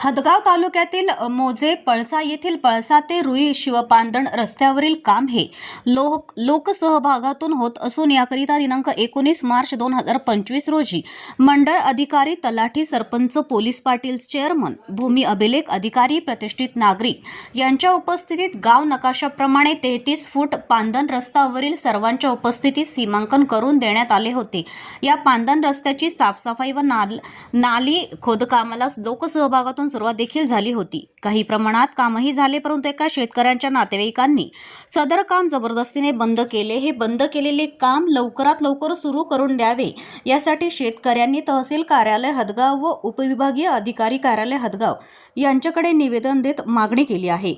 हदगाव तालुक्यातील मोजे पळसा येथील पळसा ते रुई शिवपांदण रस्त्यावरील काम हे लोक लोकसहभागातून होत असून याकरिता दिनांक एकोणीस मार्च दोन हजार पंचवीस रोजी मंडळ अधिकारी तलाठी सरपंच पोलीस पाटील चेअरमन भूमी अभिलेख अधिकारी प्रतिष्ठित नागरिक यांच्या उपस्थितीत गाव नकाशाप्रमाणे तेहतीस फूट पांदन रस्त्यावरील सर्वांच्या उपस्थितीत सीमांकन करून देण्यात आले होते. या पांदन रस्त्याची साफसफाई व नाल नाली खोदकामाला लोकसहभागातून सुरुवात देखील झाली होती. काही प्रमाणात कामही झाले परंतु एका शेतकऱ्यांच्या नातेवाईकांनी सदर काम जबरदस्तीने बंद केले. हे बंद केलेले काम लवकरात लवकर सुरू करून द्यावे यासाठी शेतकऱ्यांनी तहसील कार्यालय हदगाव व उपविभागीय अधिकारी कार्यालय हदगाव यांच्याकडे निवेदन देत मागणी केली आहे.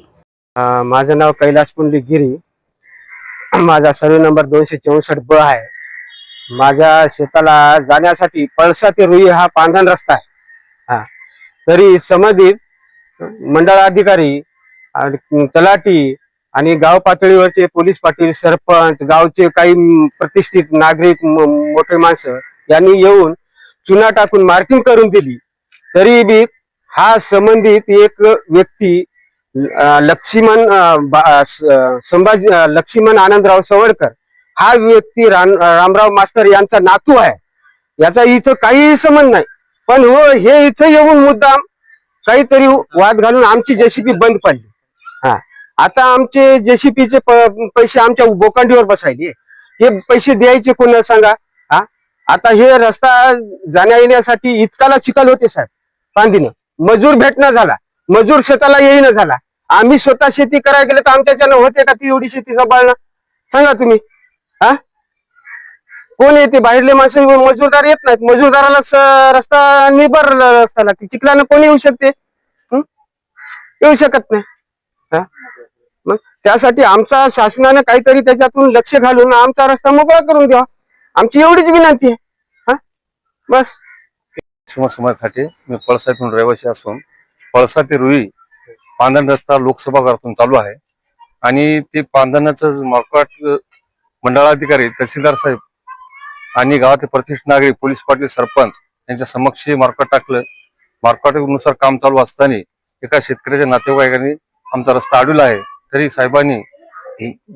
माझं नाव कैलास पुंडलिक गिरी. माझा सर्वे नंबर दोनशे चौसष्ट ब आहे. माझ्या शेताला जाण्यासाठी पळसा ते रुई हा पांढरा रस्ता आहे. तरी संबंधित मंडळाधिकारी आणि तलाठी आणि गाव पातळीवरचे पोलीस पाटील सरपंच गावचे काही प्रतिष्ठित नागरिक म- मोठे माणसं यांनी येऊन चुना टाकून मार्किंग करून दिली. तरी बी हा संबंधित एक व्यक्ती लक्ष्मण संभाजी लक्ष्मण आनंदराव सवडकर हा व्यक्ती राम- रामराव मास्तर यांचा नातू आहे. याचा इथं काही संबंध नाही. पण हो हे इथं येऊन मुद्दाम काहीतरी वाद घालून आमची जेसीबी बंद पडली. हा. आता आमचे जेसीबीचे पैसे आमच्या बोकांडीवर बसायले. हे पैसे द्यायचे कोणाला सांगा? हा? आता हे रस्ता जाण्या येण्यासाठी इतकाला चिखल होते साहेब. पांदीनं. मजूर भेटणं झाला. मजूर शेताला येईना झाला. आम्ही स्वतः शेती करायला गेले तर आमच्याच्यानं होते का ती एवढी शेती सांभाळणं? सांगा तुम्ही. हा? कोण येते? बाहेरले माणसं मजूरदार येत नाहीत. मजूरदाराला रस्ता निबर रस्ता लागते चिखलानं कोणी येऊ शकते? येऊ शकत नाही. मग त्यासाठी आमचा शासनानं काहीतरी त्याच्यातून लक्ष घालून आमचा रस्ता मोकळा करून द्यावा. आमची एवढीच विनंती आहे. हा? बस. समाजासाठी मी पळसा येथून रहिवासी असून पळसा ते रुई पांधण रस्ता लोकसभा घरातून चालू आहे. आणि ते पांधणाचं मार्केट मंडळाधिकारी तहसीलदार साहेब आणि गावातील प्रतिष्ठित नागरिक पोलीस पाटील सरपंच यांच्या समक्ष मार्केट टाकलं. मार्केटनुसार काम चालू असताना एका शेतकऱ्याच्या नातेवाईकांनी आमचा रस्ता अडविला आहे. तरी साहेबांनी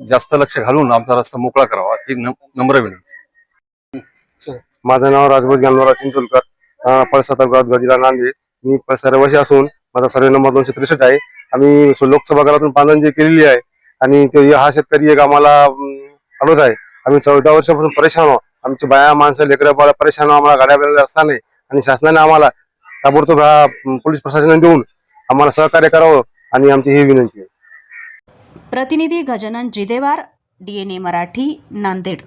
जास्त लक्ष घालून आमचा रस्ता मोकळा करावा ही नम्र विनंती. माझं नाव राजभूत ज्ञानवराव चिंचोलकर अं, पळसा तालुक्यात गजिरा मी पळसा रहिवासी असून माझा सर्वे नंबर दोनशे त्रेसष्ट आहे. आम्ही लोकसभा घरातून पानंजी केलेली आहे आणि ते हा शेतकरी एक आम्हाला अडवत आहे. आम्ही चौदा वर्षापासून परेशान आहोत. आमची बाया माणसं लेकरं बाळा परेशान आम्हाला गाड्या बिड्या रस्ता नाही. आणि शासनाने आम्हाला ताबडतोब पोलीस प्रशासनाने देऊन आम्हाला सहकार्य करावं आणि आमची ही विनंती आहे. प्रतिनिधी गजानन जिदेवार डीएनए मराठी नांदेड.